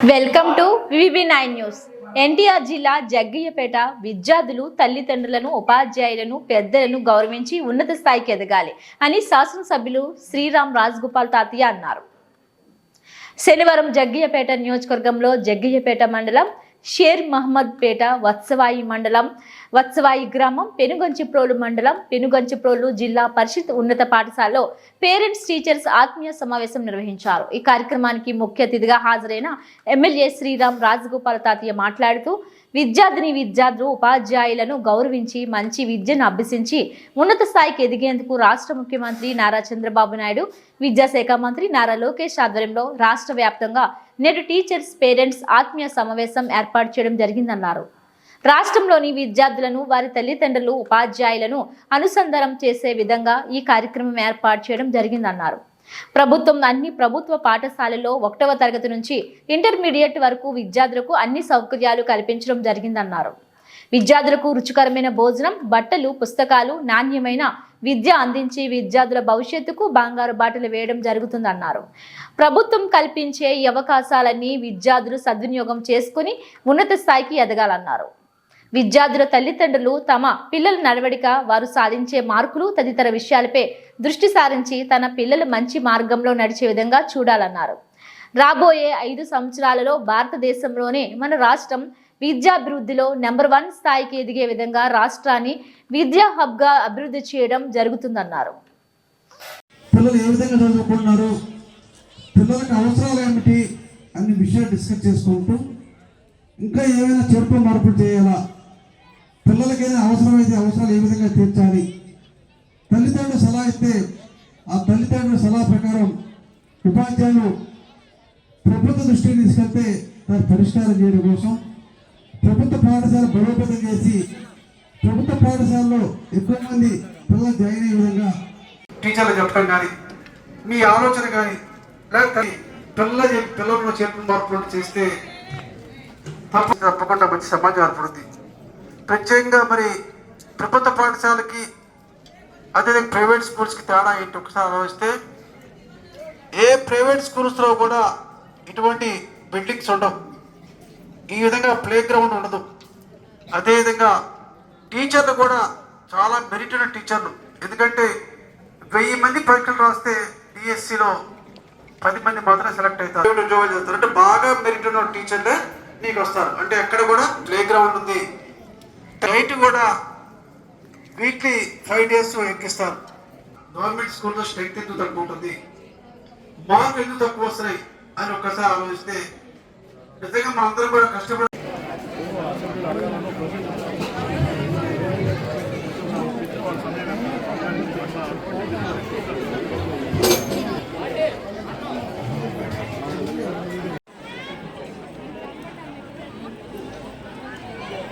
Welcome to V V nine news. NTR జిల్లా జగ్గయ్యపేట విద్యార్థులు తల్లిదండ్రులను ఉపాధ్యాయులను పెద్దలను గౌరవించి ఉన్నత స్థాయికి ఎదగాలి అని శాసనసభ్యులు శ్రీరామ్ రాజగోపాల్ తాతయ్య అన్నారు. శనివారం జగ్గయ్యపేట నియోజకవర్గంలో జగ్గయ్యపేట మండలం షేర్ మహమ్మద్ పేట వత్సవాయి మండలం వత్సవాయి గ్రామం పెనుగంచిప్రోలు మండలం పెనుగంచిప్రోలు జిల్లా పరిషత్ ఉన్నత పాఠశాలలో పేరెంట్స్ టీచర్స్ ఆత్మీయ సమావేశం నిర్వహించారు. ఈ కార్యక్రమానికి ముఖ్య అతిథిగా హాజరైన ఎమ్మెల్యే శ్రీరామ్ రాజగోపాల్ తాతయ్య మాట్లాడుతూ విద్యార్థిని విద్యార్థులు ఉపాధ్యాయులను గౌరవించి మంచి విద్యను అభ్యసించి ఉన్నత స్థాయికి ఎదిగేందుకు రాష్ట్ర ముఖ్యమంత్రి నారా చంద్రబాబు నాయుడు విద్యాశాఖ మంత్రి నారా లోకేష్ ఆధ్వర్యంలో రాష్ట్ర వ్యాప్తంగా నేడు టీచర్స్ పేరెంట్స్ ఆత్మీయ సమావేశం ఏర్పాటు చేయడం జరిగిందన్నారు. రాష్ట్రంలోని విద్యార్థులను వారి తల్లిదండ్రులు ఉపాధ్యాయులను అనుసంధానం చేసే విధంగా ఈ కార్యక్రమం ఏర్పాటు చేయడం జరిగిందన్నారు. ప్రభుత్వం అన్ని ప్రభుత్వ పాఠశాలల్లో ఒకటవ తరగతి నుంచి ఇంటర్మీడియట్ వరకు విద్యార్థులకు అన్ని సౌకర్యాలు కల్పించడం జరిగిందన్నారు. విద్యార్థులకు రుచికరమైన భోజనం బట్టలు పుస్తకాలు నాణ్యమైన విద్య అందించి విద్యార్థుల భవిష్యత్తుకు బంగారు బాటలు వేయడం జరుగుతుందన్నారు. ప్రభుత్వం కల్పించే ఈ అవకాశాలన్నీ విద్యార్థులు సద్వినియోగం చేసుకుని ఉన్నత స్థాయికి ఎదగాలన్నారు. విద్యార్థుల తల్లిదండ్రులు తమ పిల్లల నడవడిక వారు సాధించే మార్కులు తదితర విషయాలపై దృష్టి సారించి తన పిల్లలు మంచి మార్గంలో నడిచే విధంగా చూడాలన్నారు. రాబోయే ఐదు సంవత్సరాలలో భారతదేశంలోనే మన రాష్ట్రం విద్యాభివృద్ధిలో నెంబర్ వన్ స్థాయికి ఎదిగే విధంగా రాష్ట్రాన్ని విద్యా హబ్గా అభివృద్ధి చేయడం జరుగుతుందన్నారు. పిల్లలు ఏ విధంగా చదువుకుంటున్నారు? పిల్లలకు అవసరాలు ఏమిటి? అన్ని విషయాలు డిస్కస్ చేసుకుంటూ ఇంకా ఏమైనా చేర్పు మార్పులు చేయాలా? పిల్లలకి ఏదైనా అవసరమైతే అవసరాలు ఏ విధంగా తీర్చాలి? తల్లిదండ్రులు సలహా ఇస్తే ఆ తల్లిదండ్రుల సలహా ప్రకారం ఉపాధ్యాయులు ప్రభుత్వ దృష్టికి తీసుకెళ్తే దాన్ని పరిష్కారం చేయడం కోసం ప్రభుత్వ పాఠశాల బలోపేతం చేసి ప్రభుత్వ పాఠశాలలో ఎక్కువ మంది పిల్లలు జాయిన్ అయ్యే విధంగా టీచర్లు చెప్పడం కానీ మీ ఆలోచన కానీ లేకపోతే పిల్లల పిల్లలను చేర్పు మార్పులు చేస్తే తప్పకుండా మంచి సమాజం ఏర్పడుతుంది ప్రత్యేకంగా మరి ప్రభుత్వ పాఠశాలకి అదేవిధంగా ప్రైవేట్ స్కూల్స్కి తేడా ఏంటి ఒకసారి ఆలోచిస్తే ఏ ప్రైవేట్ స్కూల్స్లో కూడా ఇటువంటి బిల్డింగ్స్ ఉండవు. ఈ విధంగా ప్లే గ్రౌండ్ ఉండదు అదేవిధంగా టీచర్లు కూడా చాలా మెరిట్ ఉన్న టీచర్లు. ఎందుకంటే వెయ్యి మంది పరీక్షలు రాస్తే డిఎస్సిలో పది మంది మాత్రమే సెలెక్ట్ అవుతారు. ఉద్యోగాలు చేస్తారు. అంటే బాగా మెరిట్ ఉన్న టీచర్లే నీకు వస్తారు. అంటే ఎక్కడ కూడా ప్లే గ్రౌండ్ ఉంది. నైట్ కూడా వీక్లీ ఫైవ్ డేస్ ఎక్కిస్తారు. గవర్నమెంట్ స్కూల్లో స్ట్రెంగ్త్ ఎందుకు తక్కువ ఉంటుంది? మార్కులు ఎందుకు తక్కువ వస్తున్నాయి? అని ఒక్కసారి ఆలోచిస్తే నిజంగా మనందరం కూడా కష్టపడి